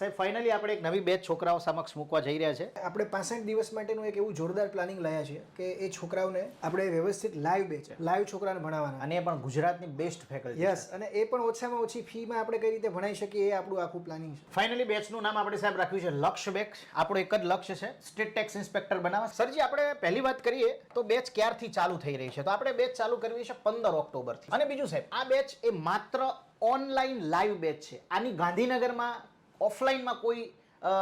સાહેબ ફાઇનલી આપણે એક નવી બેચ છોકરાઓ સમક્ષ મૂકવા જઈ રહ્યા છે. આપણે પાસઠ દિવસ માટેનું એક એવું જોરદાર પ્લાનિંગ લાયા છીએ કે એ છોકરાઓને આપણે વ્યવસ્થિત લાઈવ બેચ લાઈવ છોકરાને ભણાવવાના. અને એ પણ ગુજરાતની બેસ્ટ ફેકલ્ટી યસ અને એ પણ ઓછામાં ઓછી ફીમાં આપણે કઈ રીતે ભણાવી શકીએ એ આપણું આખું પ્લાનિંગ છે. ફાઇનલી બેચનું નામ આપણે સાહેબ રાખ્યું છે લક્ષ્ય બેચ. આપણું એક જ લક્ષ્ય છે સ્ટેટ ટેક્સ ઇન્સ્પેક્ટર બનાવવા. સરજી આપણે પહેલી વાત કરીએ તો બેચ ક્યારથી ચાલુ થઈ રહી છે? તો આપણે બેચ ચાલુ કરવી છે પંદર ઓક્ટોબરથી. અને બીજું સાહેબ આ બેચ એ માત્ર ઓનલાઈન લાઈવ બેચ છે. આની ગાંધીનગરમાં ઓફલાઈનમાં કોઈ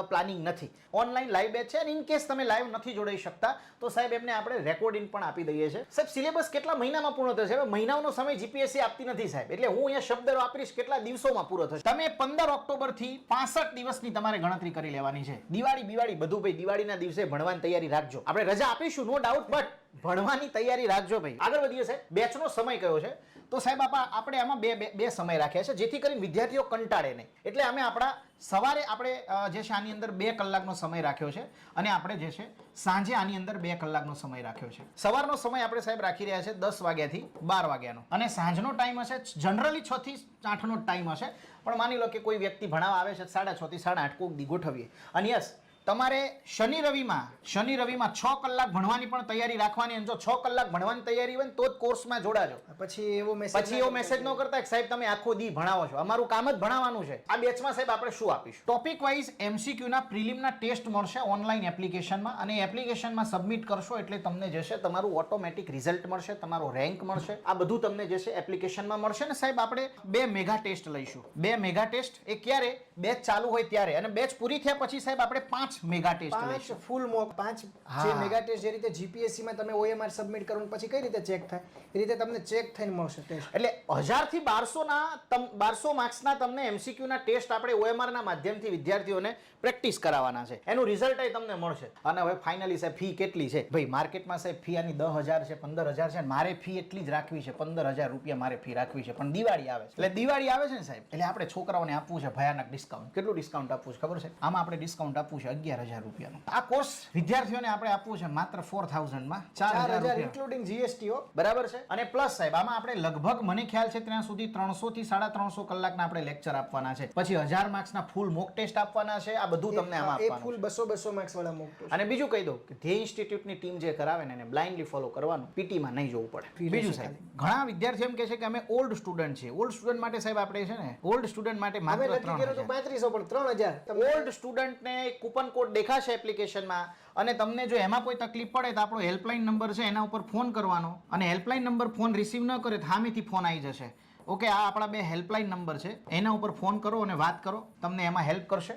પ્લાનિંગ નથી. ઓનલાઈન લાઈવ બેચ છે અને ઇન કેસ તમે લાઈવ નથી જોડાઈ શકતા, તો સાહેબ એમને આપણે રેકોર્ડિંગ પણ આપી દઈએ છીએ. સાહેબ સિલેબસ કેટલા મહિનામાં પૂર્ણ થશે? હવે મહિનાનો સમય જીપીએસસી આપતી નથી સાહેબ. એટલે હું અહીંયા શબ્દ વાપરીશ, કેટલા દિવસોમાં પૂરો થશે? તમે પંદર ઓક્ટોબરથી પાસઠ દિવસની તમારે ગણતરી કરી લેવાની છે. દિવાળી, બિવાળી બધું ભાઈ, દિવાળીના દિવસે ભણવાની તૈયારી રાખજો. આપણે રજા આપીશું નો ડાઉટ બટ ભણવાની તૈયારી રાખજો ભાઈ. આગળ વધીએ સાહેબ. બેચનો સમય કયો છે? તો સાહેબ, આપા- આપણે આમાં બે- બે સમય રાખ્યા છે, જેથી કરીને વિદ્યાર્થીઓ કંટાળે નહીં. એટલે અમે આપણા સવારે આપણે જે છે આની અંદર બે કલાકનો સમય રાખ્યો છે અને આપણે જે છે સાંજે આની અંદર બે કલાકનો સમય રાખ્યો છે. સવારનો સમય આપણે સાહેબ રાખી રહ્યા છે દસ વાગ્યાથી બાર વાગ્યાનો. અને સાંજનો ટાઈમ હશે જનરલી છ થી આઠનો ટાઈમ હશે. પણ માની લો કે કોઈ વ્યક્તિ ભણાવવા આવે છે સાડા છ થી સાડા આઠ કોક દી ગોઠવીએ અને યસ તમારે શનિ રવિમાં શનિ રવિમાં છ કલાક ભણવાની પણ તૈયારી રાખવાની અને જો છ કલાક ભણવાની તૈયારી હોય ને તો જ કોર્સમાં જોડાજો. પછી એવો મેસેજ પછી એવો મેસેજ ન કરતા કે સાહેબ તમે આખો દી ભણાવો છો. અમારું કામ જ ભણાવવાનું છે. આ બેચમાં સાહેબ આપણે શું આપીશું? ટોપિક વાઇઝ એમસીક્યુ ના પ્રિલિમના ટેસ્ટ મળશે ઓનલાઈન એપ્લિકેશનમાં અને એપ્લિકેશનમાં સબમિટ કરશો એટલે તમને જશે તમારું ઓટોમેટિક રિઝલ્ટ મળશે તમારો રેન્ક મળશે. આ બધું તમને જે છે એપ્લિકેશનમાં મળશે ને સાહેબ આપણે બે મેગા ટેસ્ટ લઈશું. બે મેગા ટેસ્ટ એ ક્યારે? બેચ ચાલુ હોય ત્યારે. અને બેચ પૂરી થયા પછી સાહેબ આપણે પાંચ મેગા ટેસ્ટ પાંચ ફૂલ મોક પાંચ. જે મેગા ટેસ્ટ જે રીતે જીપીએસસી માં તમે ઓએમઆર સબમિટ કરો ને પછી કઈ રીતે ચેક થાય? એ રીતે તમને ચેક થઈને મળશે ટેસ્ટ એટલે હજારથી બારસો ના બારસો માર્ક્સના તમને એમસીક્યુ ના ટેસ્ટ આપણે ઓએમઆર ના માધ્યમથી વિદ્યાર્થીઓને પ્રેક્ટિસ કરાવવાના છે. એનું રિઝલ્ટ એ તમને મળશે. અને હવે ફાઇનલી સાહેબ ફી કેટલી છે? ભાઈ માર્કેટમાં સાહેબ ફી આની દસ હજાર છે પંદર હજાર છે મારે ફી એટલી જ રાખવી છે પંદર હજાર રૂપિયા મારે ફી રાખવી છે. પણ દિવાળી આવે છે. એટલે દિવાળી આવે છે ને સાહેબ? એટલે આપણે છોકરાઓને આપવું છે ભયાનક ડિસ્કાઉન્ટ કેટલું ડિસ્કાઉન્ટ આપવું છે ખબર છે? આમાં આપણે ડિસ્કાઉન્ટ આપવું છે અગિયાર હજાર રૂપિયાનો. આ કોર્સ વિદ્યાર્થીઓને આપણે આપવો છે માત્ર ફોર થાઉઝન્ડમાં ચાર હજાર ઇન્ક્લુડિંગ જીએસટીઓ બરાબર છે? અને પ્લસ સાહેબ આમાં આપણે લગભગ મને ખ્યાલ છે ત્યાં સુધી ત્રણસો થી સાડા ત્રણસો કલાકના આપણે લેક્ચર આપવાના છે. પછી હજાર માર્ક્સના ફૂલ મોક ટેસ્ટ આપવાના છે. આ બધું તમને આમાં એ ફૂલ બસો બસો માર્ક્સ વાળા મોક અને બીજું કહી દઉં કે ધ્યેય ઇન્સ્ટિટ્યૂટની ટીમ જે કરાવે ને એને બ્લાઇન્ડલી ફોલો કરવાનું પીટીમાં નહીં જોવું પડે. બીજું સાહેબ ઘણા વિદ્યાર્થીઓ એમ કહે છે કે અમે ઓલ્ડ સ્ટુડન્ટ છીએ. ઓલ્ડ સ્ટુડન્ટ માટે સાહેબ આપણે છે ને ઓલ્ડ સ્ટુડન્ટ માટે માત્ર ત્રણ હજાર. પાંત્રીસો પણ ત્રણ હજાર. ઓલ્ડ સ્ટુડન્ટને કૂપન કોડ દેખાશે એપ્લિકેશનમાં અને તમને જો એમાં કોઈ તકલીફ પડે તો આપણો હેલ્પલાઇન નંબર છે એના ઉપર ફોન કરવાનો અને હેલ્પલાઇન નંબર ફોન રિસીવ ન કરે તો હામીથી ફોન આવી જશે. ઓકે આ આપણા બે હેલ્પલાઇન નંબર છે. એના ઉપર ફોન કરો અને વાત કરો. તમને એમાં હેલ્પ કરશે.